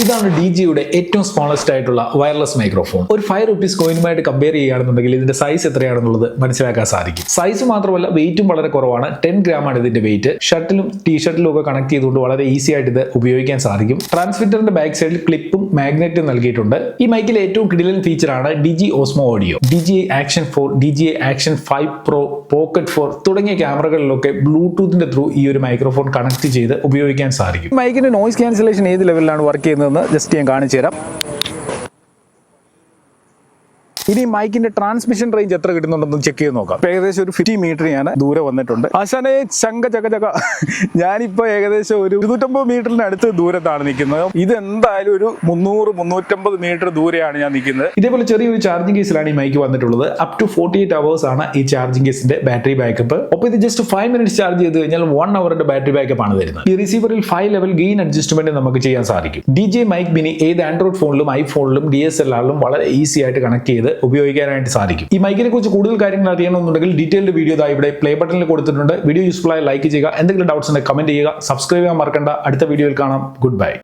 ഇതാണ് ഡി ജിയുടെ ഏറ്റവും സ്മോളസ്റ്റ് ആയിട്ടുള്ള വയർലെസ് മൈക്രോഫോൺ ഒരു ഫൈവ് റുപ്പീസ് കോയിനുമായിട്ട് കമ്പയർ ചെയ്യുകയാണെന്നുണ്ടെങ്കിൽ ഇതിന്റെ സൈസ് എത്രയാണെന്നുള്ളത് മനസ്സിലാക്കാൻ സാധിക്കും. സൈസ് മാത്രമല്ല വെയിറ്റും വളരെ കുറവാണ്. ടെൻ ആണ് ഇതിന്റെ വെയിറ്റ് ഷർട്ടിലും ടീഷർട്ടിലും ഒക്കെ കണക്ട് ചെയ്തുകൊണ്ട് വളരെ ഈസി ആയിട്ട് ഇത് ഉപയോഗിക്കാൻ സാധിക്കും. ട്രാൻസ്മിറ്ററിന്റെ ബാക്ക് സൈഡിൽ ക്ലിപ്പും മാഗ്നറ്റും നൽകിയിട്ടുണ്ട്. ഈ മൈക്കിൽ ഏറ്റവും കിടിലൻ ഫീച്ചറാണ് D J Osmo audio. D J action four D J action five pro pocket four തുടങ്ങിയ ക്യാമറകളിലൊക്കെ ബ്ലൂടൂത്തിന്റെ ത്രൂ ഈ ഒരു മൈക്രോഫോൺ കണക്ട് ചെയ്ത് ഉപയോഗിക്കാൻ സാധിക്കും. മൈക്കിന്റെ നോയിസ് ക്യാൻസലേഷൻ ഏത് ലെവലിലാണ് വർക്ക് ചെയ്യുന്നതെന്ന് ജസ്റ്റ് ഞാൻ കാണിച്ചു തരാം ഇനി മൈക്കിന്റെ ട്രാൻസ്മിഷൻ റേഞ്ച് എത്ര കിട്ടുന്നുണ്ടെന്ന് ചെക്ക് ചെയ്ത് നോക്കാം. ഏകദേശം ഒരു ഫിഫ്റ്റി മീറ്റർ ഞാൻ ദൂരെ വന്നിട്ടുണ്ട്. ആശാനെ ചങ്ക ചക ചക. ഞാനിപ്പോ ഏകദേശം ഒരു ഇരുന്നൂറ്റമ്പത് മീറ്ററിന് അടുത്ത് ദൂരത്താണ് നിൽക്കുന്നത്. ഇത് എന്തായാലും ഒരു മുന്നൂറ് മുന്നൂറ്റമ്പത് മീറ്റർ ദൂരെയാണ് ഞാൻ നിൽക്കുന്നത്. ഇതേപോലെ ചെറിയൊരു ചാർജിംഗ് കേസിലാണ് ഈ മൈക്ക് വന്നിട്ടുള്ളത്. Up to forty eight hours ആണ് ഈ ചാർജിംഗ് കേസിന്റെ ബാറ്ററി ബാക്കപ്പ് ഒപ്പം ഇത് ജസ്റ്റ് ഫൈവ് മിനിറ്റ്സ് ചാർജ് ചെയ്ത് കഴിഞ്ഞാൽ വൺ അവറിന്റെ ബാറ്ററി ബാക്കപ്പ് ആണ് തരുന്നത് ഈ റിസീവറിൽ ഫൈവ് ലെവൽ ഗെയിൻ അഡ്ജസ്റ്റ്മെന്റ് നമുക്ക് ചെയ്യാൻ സാധിക്കും. ഡി ജെ മൈക്ക് മിനി ഏത് ആൻഡ്രോയിഡ് ഫോണിലും ഐഫോണിലും ഡി എസ് എൽ ആറിലും വളരെ ഈസി ആയിട്ട് കണക്ട് ചെയ്ത് ഉപയോഗിക്കാനായിട്ട് സാധിക്കും. ഈ മൈക്കിനെ കുറിച്ച് കൂടുതൽ കാര്യങ്ങൾ അറിയണമെന്നുണ്ടെങ്കിൽ ഡീറ്റെയിൽഡ് വീഡിയോ ഇതാ ഇവിടെ പ്ലേ ബട്ടണിൽ കൊടുത്തിട്ടുണ്ട്. വീഡിയോ യൂസ്ഫുൾ ആയി ലൈക്ക് ചെയ്യുക. എന്തെങ്കിലും ഡൗട്ട്സ് ഉണ്ടെങ്കിൽ കമന്റ് ചെയ്യുക. സബ്സ്ക്രൈബ് ചെയ്യാൻ മറക്കണ്ട. അടുത്ത വീഡിയോയിൽ കാണാം. Good bye